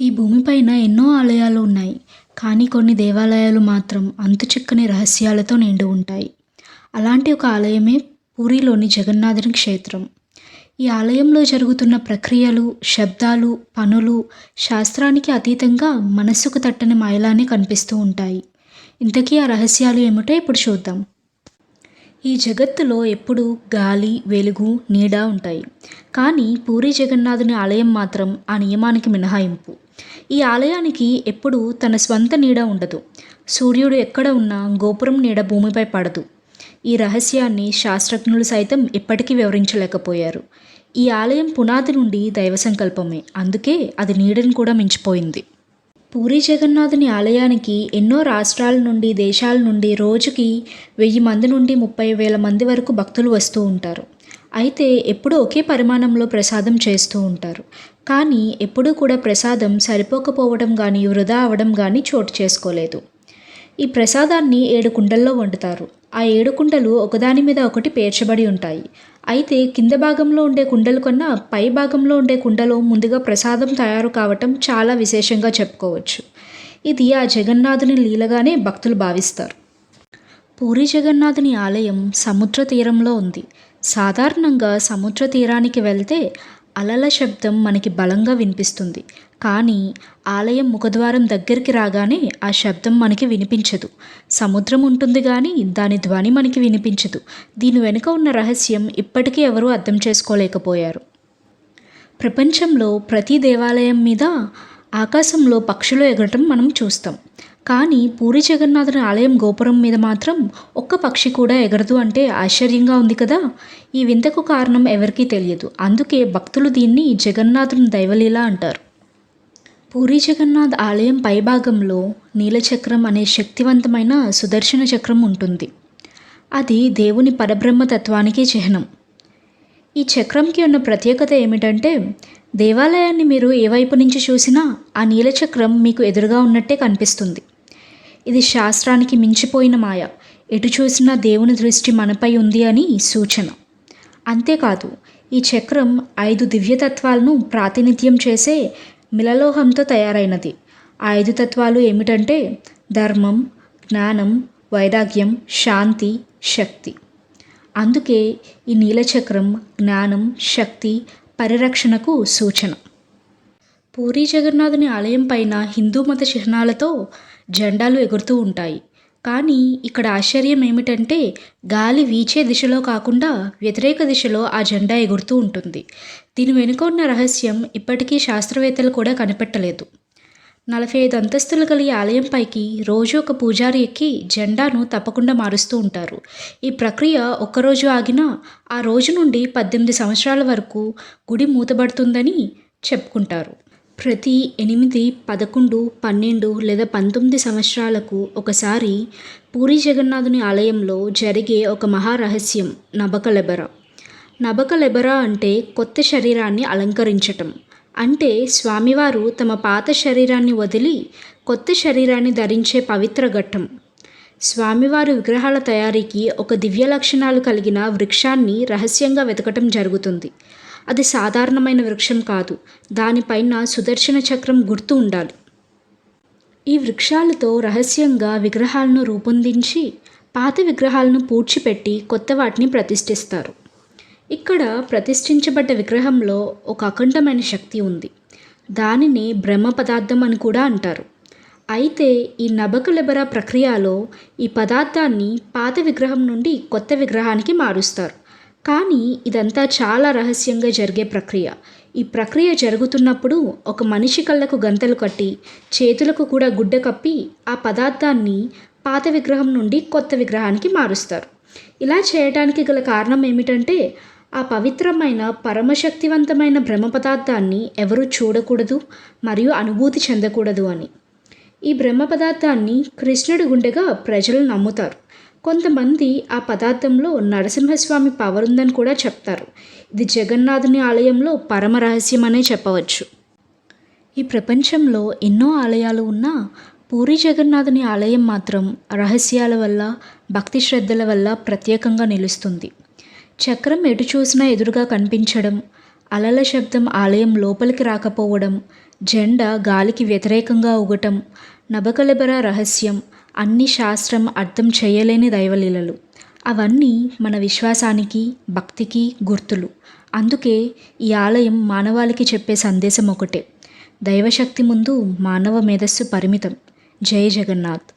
ఈ భూమిపైన ఎన్నో ఆలయాలు ఉన్నాయి కానీ కొన్ని దేవాలయాలు మాత్రం అంతుచిక్కని రహస్యాలతో నిండి ఉంటాయి. అలాంటి ఒక ఆలయమే పూరిలోని జగన్నాథుని క్షేత్రం. ఈ ఆలయంలో జరుగుతున్న ప్రక్రియలు శబ్దాలు పనులు శాస్త్రానికి అతీతంగా మనస్సుకు తట్టని మాయలానే కనిపిస్తూ ఉంటాయి. ఇంతకీ ఆ రహస్యాలు ఏమిటో ఇప్పుడు చూద్దాం. ఈ జగత్తులో ఎప్పుడూ గాలి వెలుగు నీడ ఉంటాయి. కానీ పూరి జగన్నాథుని ఆలయం మాత్రం ఆ నియమానికి మినహాయింపు. ఈ ఆలయానికి ఎప్పుడూ తన స్వంత నీడ ఉండదు. సూర్యుడు ఎక్కడ ఉన్నా గోపురం నీడ భూమిపై పడదు. ఈ రహస్యాన్ని శాస్త్రజ్ఞులు సైతం ఇప్పటికీ వివరించలేకపోయారు. ఈ ఆలయం పునాది నుండి దైవ సంకల్పమే. అందుకే అది నీడను కూడా మించిపోయింది. పూరి జగన్నాథుని ఆలయానికి ఎన్నో రాష్ట్రాల నుండి దేశాల నుండి రోజుకి వెయ్యి మంది నుండి ముప్పై వేల మంది వరకు భక్తులు వస్తూ ఉంటారు. అయితే ఎప్పుడూ ఒకే పరిమాణంలో ప్రసాదం చేస్తూ ఉంటారు. కానీ ఎప్పుడూ కూడా ప్రసాదం సరిపోకపోవడం కానీ వృధా అవడం కానీ చోటు చేసుకోలేదు. ఈ ప్రసాదాన్ని ఏడు కుండల్లో వండుతారు. ఆ ఏడు కుండలు ఒకదాని మీద ఒకటి పేర్చబడి ఉంటాయి. అయితే కింద భాగంలో ఉండే కుండలు కన్నా పై భాగంలో ఉండే కుండలో ముందుగా ప్రసాదం తయారు కావటం చాలా విశేషంగా చెప్పుకోవచ్చు. ఇది ఆ జగన్నాథుని లీలగానే భక్తులు భావిస్తారు. పూరి జగన్నాథుని ఆలయం సముద్ర తీరంలో ఉంది. సాధారణంగా సముద్ర తీరానికి వెళ్తే అలల శబ్దం మనకి బలంగా వినిపిస్తుంది. కానీ ఆలయం ముఖద్వారం దగ్గరికి రాగానే ఆ శబ్దం మనకి వినిపించదు. సముద్రం ఉంటుంది కానీ దాని ధ్వని మనకి వినిపించదు. దీని వెనుక ఉన్న రహస్యం ఇప్పటికీ ఎవరూ అర్థం చేసుకోలేకపోయారు. ప్రపంచంలో ప్రతి దేవాలయం మీద ఆకాశంలో పక్షులు ఎగరటం మనం చూస్తాం. కానీ పూరి జగన్నాథుని ఆలయం గోపురం మీద మాత్రం ఒక్క పక్షి కూడా ఎగరదు అంటే ఆశ్చర్యంగా ఉంది కదా. ఈ వింతకు కారణం ఎవరికీ తెలియదు. అందుకే భక్తులు దీన్ని జగన్నాథుని దైవలీల అంటారు. పూరి జగన్నాథ్ ఆలయం పైభాగంలో నీలచక్రం అనే శక్తివంతమైన సుదర్శన చక్రం ఉంటుంది. అది దేవుని పరబ్రహ్మ తత్వానికి చిహ్నం. ఈ చక్రంకి ఉన్న ప్రత్యేకత ఏమిటంటే దేవాలయాన్ని మీరు ఏ వైపు నుంచి చూసినా ఆ నీలచక్రం మీకు ఎదురుగా ఉన్నట్టే కనిపిస్తుంది. ఇది శాస్త్రానికి మించిపోయిన మాయ. ఎటు చూసినా దేవుని దృష్టి మనపై ఉంది అని సూచన. అంతేకాదు ఈ చక్రం ఐదు దివ్యతత్వాలను ప్రాతినిధ్యం చేసే మిలలోహంతో తయారైనది. ఆ ఐదు తత్వాలు ఏమిటంటే ధర్మం జ్ఞానం వైరాగ్యం శాంతి శక్తి. అందుకే ఈ నీలచక్రం జ్ఞానం శక్తి పరిరక్షణకు సూచన. పూరి జగన్నాథుని ఆలయం పైన హిందూ మత చిహ్నాలతో జెండాలు ఎగురుతూ ఉంటాయి. కానీ ఇక్కడ ఆశ్చర్యం ఏమిటంటే గాలి వీచే దిశలో కాకుండా వ్యతిరేక దిశలో ఆ జెండా ఎగురుతూ ఉంటుంది. దీని వెనుక ఉన్న రహస్యం ఇప్పటికీ శాస్త్రవేత్తలు కూడా కనిపెట్టలేదు. నలభై ఐదు అంతస్తులు కలిగి ఆలయం ఆలయంపైకి రోజు ఒక పూజారి ఎక్కి జెండాను తప్పకుండా మారుస్తూ ఉంటారు. ఈ ప్రక్రియ ఒక్కరోజు ఆగినా ఆ రోజు నుండి పద్దెనిమిది సంవత్సరాల వరకు గుడి మూతబడుతుందని చెప్పుకుంటారు. ప్రతి ఎనిమిది పదకొండు పన్నెండు లేదా పంతొమ్మిది సంవత్సరాలకు ఒకసారి పూరి జగన్నాథుని ఆలయంలో జరిగే ఒక మహారహస్యం నబకలెబర నబకలెబర అంటే కొత్త శరీరాన్ని అలంకరించటం. అంటే స్వామివారు తమ పాత శరీరాన్ని వదిలి కొత్త శరీరాన్ని ధరించే పవిత్ర ఘట్టం. స్వామివారి విగ్రహాల తయారీకి ఒక దివ్య లక్షణాలు కలిగిన వృక్షాన్ని రహస్యంగా వెతకటం జరుగుతుంది. అది సాధారణమైన వృక్షం కాదు. దానిపైన సుదర్శన చక్రం గుర్తు ఉండాలి. ఈ వృక్షాలతో రహస్యంగా విగ్రహాలను రూపొందించి పాత విగ్రహాలను పూడ్చిపెట్టి కొత్త వాటిని ప్రతిష్ఠిస్తారు. ఇక్కడ ప్రతిష్ఠించబడ్డ విగ్రహంలో ఒక అఖండమైన శక్తి ఉంది. దానిని బ్రహ్మ పదార్థం అని కూడా అంటారు. అయితే ఈ నబకలెబర ప్రక్రియలో ఈ పదార్థాన్ని పాత విగ్రహం నుండి కొత్త విగ్రహానికి మారుస్తారు. కానీ ఇదంతా చాలా రహస్యంగా జరిగే ప్రక్రియ. ఈ ప్రక్రియ జరుగుతున్నప్పుడు ఒక మనిషి కళ్ళకు గంతలు కట్టి చేతులకు కూడా గుడ్డ కప్పి ఆ పదార్థాన్ని పాత విగ్రహం నుండి కొత్త విగ్రహానికి మారుస్తారు. ఇలా చేయడానికి గల కారణం ఏమిటంటే ఆ పవిత్రమైన పరమశక్తివంతమైన బ్రహ్మ పదార్థాన్ని ఎవరూ చూడకూడదు మరియు అనుభూతి చెందకూడదు అని. ఈ బ్రహ్మ పదార్థాన్ని కృష్ణుడి గుండెగా ప్రజలు నమ్ముతారు. కొంతమంది ఆ పదార్థంలో నరసింహస్వామి పవర్ ఉందని కూడా చెప్తారు. ఇది జగన్నాథుని ఆలయంలో పరమ రహస్యం అనే చెప్పవచ్చు. ఈ ప్రపంచంలో ఎన్నో ఆలయాలు ఉన్నా పూరి జగన్నాథుని ఆలయం మాత్రం రహస్యాల వల్ల భక్తి శ్రద్ధల వల్ల ప్రత్యేకంగా నిలుస్తుంది. చక్రం ఎటు చూసినా ఎదురుగా కనిపించడం అలల శబ్దం ఆలయం లోపలికి రాకపోవడం జెండా గాలికి వ్యతిరేకంగా ఊగటం నబకలబర రహస్యం అన్ని శాస్త్రం అర్థం చేయలేని దైవలీలలు. అవన్నీ మన విశ్వాసానికి భక్తికి గుర్తులు. అందుకే ఈ ఆలయం మానవాళికి చెప్పే సందేశం ఒకటే. దైవశక్తి ముందు మానవ మేధస్సు పరిమితం. జై జగన్నాథ్.